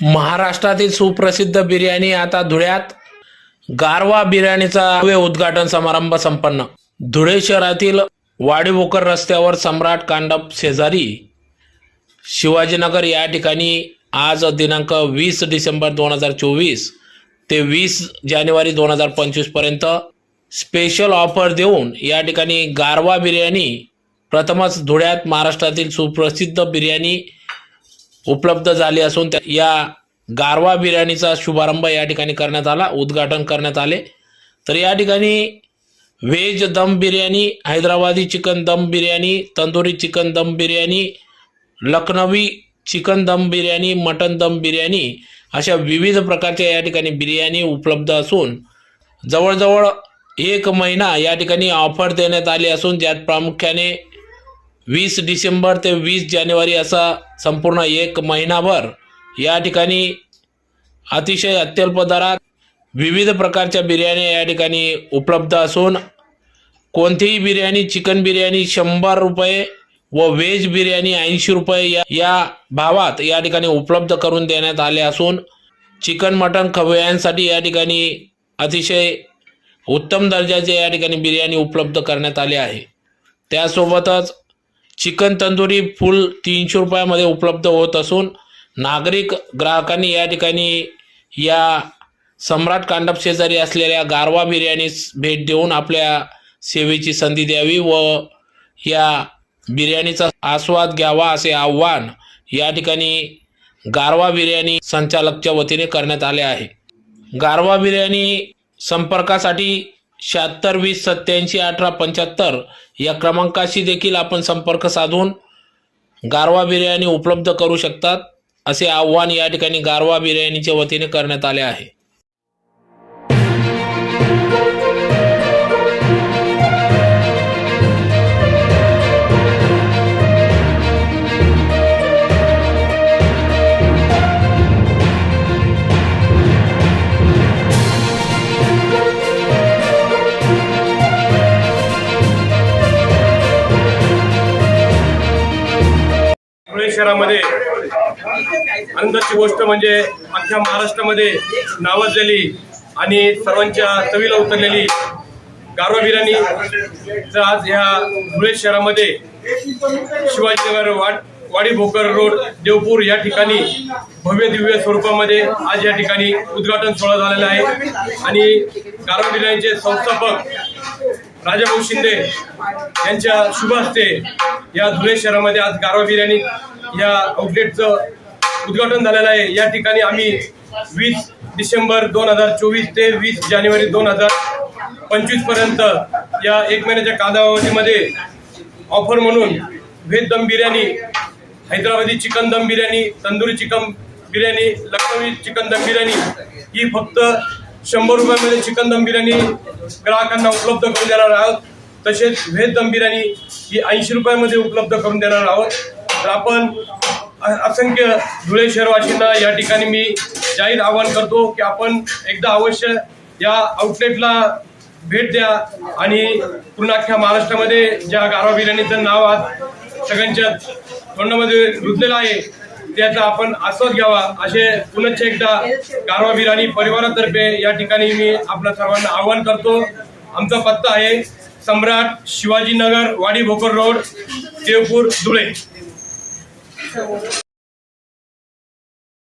महाराष्ट्रातील सुप्रसिद्ध बिर्याणी आता धुळ्यात गारवा बिर्याणीचा उद्घाटन समारंभ संपन्न. धुळे शहरातील वाडीभोकर रस्त्यावर सम्राट कांडप शेजारी शिवाजीनगर या ठिकाणी आज दिनांक वीस डिसेंबर दोन हजार चोवीस ते वीस जानेवारी दोन हजार पंचवीसपर्यंत स्पेशल ऑफर देऊन या ठिकाणी गारवा बिर्याणी प्रथमच धुळ्यात महाराष्ट्रातील सुप्रसिद्ध बिर्याणी उपलब्ध झाली असून त्या या गारवा बिर्याणीचा शुभारंभ या ठिकाणी करण्यात आला उद्घाटन करण्यात आले. तर या ठिकाणी व्हेज दम biryani Hyderabadi chicken dum biryani tandoori chicken dum biryani Lucknowi chicken dum biryani mutton दम बिर्याणी अशा विविध प्रकारच्या या ठिकाणी बिर्याणी उपलब्ध असून जवळजवळ एक महिना या ठिकाणी ऑफर देण्यात आली असून ज्यात प्रामुख्याने वीस डिसेंबर ते वीस जानेवारी असा संपूर्ण एक महिनाभर या ठिकाणी अतिशय अत्यल्प दरात विविध प्रकारच्या बिर्याणी या ठिकाणी उपलब्ध असून कोणतीही बिर्याणी चिकन बिर्याणी शंभर रुपये व व्हेज बिर्याणी ऐंशी रुपये या या भावात या ठिकाणी उपलब्ध करून देण्यात आले असून चिकन मटन खवयांसाठी या ठिकाणी अतिशय उत्तम दर्जाचे या ठिकाणी बिर्याणी उपलब्ध करण्यात आली आहे. त्यासोबतच चिकन तंदुरी फुल तीनशे रुपयामध्ये उपलब्ध होत असून नागरिक ग्राहकांनी या ठिकाणी या सम्राट कांडप शेजारी असलेल्या गारवा बिर्याणीस भेट देऊन आपल्या सेवेची संधी द्यावी व या बिर्याणीचा आस्वाद घ्यावा असे आव्हान या ठिकाणी गारवा बिर्याणी संचालकच्या वतीने करण्यात आले आहे. गारवा बिर्याणी संपर्कासाठी शहात्तर वीस सत्याऐंशी अठरा पंच्याहत्तर या क्रमांकाशी देखील आपण संपर्क साधून गारवा बिर्याणी उपलब्ध करू शकतात असे आव्हान या ठिकाणी गारवा बिर्याणीच्या वतीने करण्यात आले आहे. शहरामध्ये आनंदाची गोष्ट म्हणजे अख्ख्या महाराष्ट्रामध्ये नावाजलेली आणि सर्वांच्या चवीला उतरलेली गारवा बिर्याणीचं आज ह्या धुळे शहरामध्ये शिवाजीनगर वाड वाडी भोकर रोड देवपूर या ठिकाणी भव्य दिव्य स्वरूपामध्ये आज या ठिकाणी उद्घाटन सोहळा झालेला आहे. आणि गारवा बिर्याणीचे संस्थापक राजाभाऊ शिंदे यांच्या शुभ हस्ते या धुळे शहरामध्ये आज गारवा बिर्याणी या आउटलेटचं उद्घाटन झालेलं आहे. या ठिकाणी आम्ही वीस डिसेंबर दोन हजार चोवीस ते वीस जानेवारी दोन हजार पंचवीसपर्यंत या एक महिन्याच्या कालावधीमध्ये ऑफर म्हणून व्हेज दम biryani Hyderabadi chicken dum biryani tandoori chicken biryani Lucknowi chicken dum biryani ही फक्त शंभर रुपयामध्ये चिकन दम बिर्याणी ग्राहकांना उपलब्ध करून देणार आहोत. तसेच व्हेज दम बिर्याणी ही ऐंशी रुपयामध्ये उपलब्ध करून देणार आहोत. तर आपण असंख्य धुळे शहरवासींना या ठिकाणी मी जाहीर आवाहन करतो की आपण एकदा अवश्य या आउटलेटला भेट द्या आणि पूर्ण अख्ख्या महाराष्ट्रामध्ये ज्या गारवा बिर्याणीचं नाव आज सगळ्यांच्या तोंडामध्ये रुजलेलं आहे त्याचा आपण आस्वाद घ्यावा. असे पुनश्च एकदा गारवा बिर्याणी परिवारातर्फे या ठिकाणी मी आपल्या सर्वांना आवाहन करतो. आमचा पत्ता आहे सम्राट शिवाजीनगर वाडी भोकर रोड देवपूर धुळे. সমাবেশ।